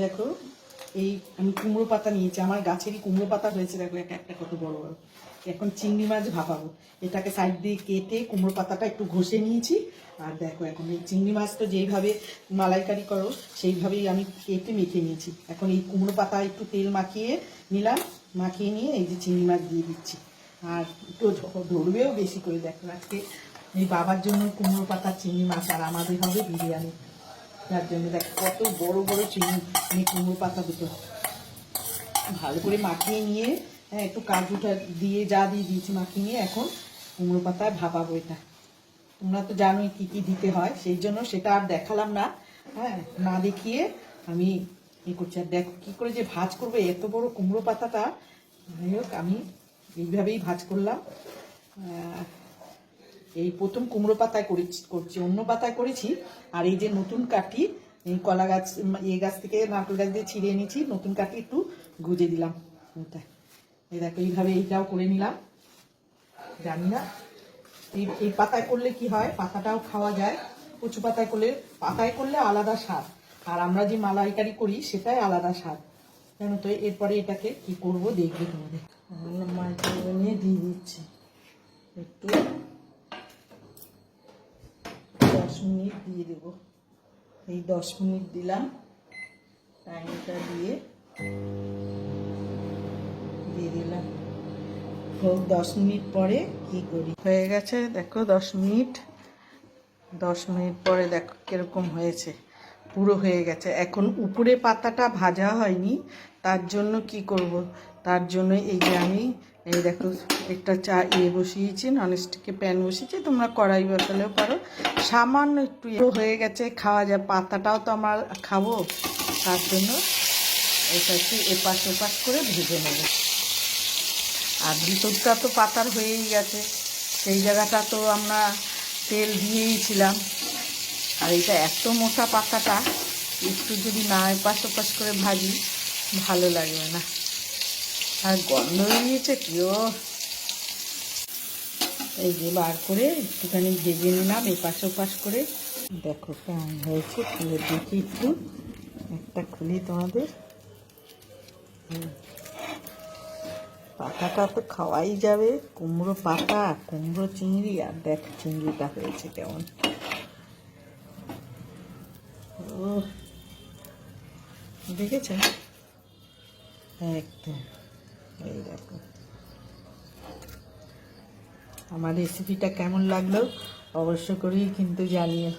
দেখো, এই আমি কুমড়ো পাতা নিয়েছি, আমার গাছেরই কুমড়ো পাতা হয়েছে, দেখো এক একটা কত বড় বড়। এখন চিংড়ি মাছ ভাপাবো। এটাকে সাইড দিয়ে কেটে কুমড়ো পাতাটা একটু ঘষে নিয়েছি। আর দেখো, এখন এই চিংড়ি মাছ তো যেইভাবে মালাইকারি করো, সেইভাবেই আমি কেটে মেখে নিয়েছি। এখন এই কুমড়ো পাতা একটু তেল মাখিয়ে নিলাম, মাখিয়ে নিয়ে এই যে চিংড়ি মাছ দিয়ে দিচ্ছি। আর একটু ধরবেও বেশি করে, দেখো, আজকে এই বাবার জন্য কুমড়ো পাতা, চিংড়ি মাছ, আর আমাদের হবে বিরিয়ানি। তার জন্য দেখ, কত বড় বড় চিংড়ি মানে কুমড়ো পাতা দুটো। ভালো করে মাখিয়ে নিয়ে হ্যাঁ একটু কাজুটা দিয়ে, যা দিয়ে দিয়েছি মাখিয়ে নিয়ে, এখন কুমড়ো পাতায় ভাপাবো এটা। তোমরা তো জানোই কি কি দিতে হয়, সেই জন্য সেটা আর দেখালাম না। হ্যাঁ না দেখিয়ে আমি ই করছি। আর দেখো কী করে যে ভাজ করবে, এত বড় কুমড়ো পাতাটা। যাই হোক, আমি এইভাবেই ভাজ করলাম। এই প্রথম কুমড়ো পাতায় করেছি, করছি, অন্য পাতায় করেছি, আর এই যে নতুন কাঠি, এই কলা গাছ এ গাছ থেকে নারকেল গাছ দিয়ে ছিঁড়ে এনেছি, নতুন কাঠি একটু গুজে দিলাম। ওটা, এই দেখো, এইভাবে এইটাও করে নিলাম। জানি না, এই এই পাতায় করলে কি হয়, পাতাটাও খাওয়া যায়। কচু পাতায় করলে পাতায় করলে আলাদা স্বাদ। আর আমরা যে মালাইকারি করি, সেটাই আলাদা স্বাদ। জানো তো, এরপরে এটাকে কি করব, দেখবে তোমাদের। মাইক্রোওভেনে দিয়ে দিচ্ছি। একটু মিনিট দিয়ে দেবো। এই দশ মিনিট দিলাম। টাইমটা দিয়ে দিয়ে দিলাম। হোক দশ মিনিট পরে কি করি? হয়ে গেছে, দেখো দশ মিনিট। দশ মিনিট পরে দেখো কীরকম হয়েছে। পুরো হয়ে গেছে। এখন উপরে পাতাটা ভাজা হয়নি, তার জন্য কি করব? তার জন্য এই যে আমি, এই দেখো, একটা চা ইয়ে বসিয়েছি ননস্টিকে প্যান বসিয়েছি, তোমরা কড়াই বসালেও পারো। সামান্য একটু ইয়ে হয়ে গেছে, খাওয়া যায় পাতাটাও তো আমার খাব। তার জন্য এটা একটু এপাশ ওপাশ করে ভেজে নেব। আর ভিতরটা তো পাতার হয়েই গেছে। সেই জায়গাটা তো আমরা তেল দিয়েই ছিলাম। আর এটা এত মোটা পাতাটা একটু যদি না এপাশ ওপাশ করে ভাজি, ভালো লাগবে না। আর গন্ধ বেরিয়েছে কিও এই যে বার করে একটুখানি ভেজে নিলাম, এপাশ ওপাশ করে। দেখো কেমন হয়েছে খুলে দেখি একটু। একটা খুলি তোমাদের। পাতাটা তো খাওয়াই যাবে, কুমড়ো পাতা কুমড়ো চিংড়ি, আর দেখ চিংড়িটা হয়েছে কেমন। ও দেখেছেন? একদম এই দেখো। আমার রেসিপিটা কেমন লাগল অবশ্য করেই কিন্তু জানিয়ে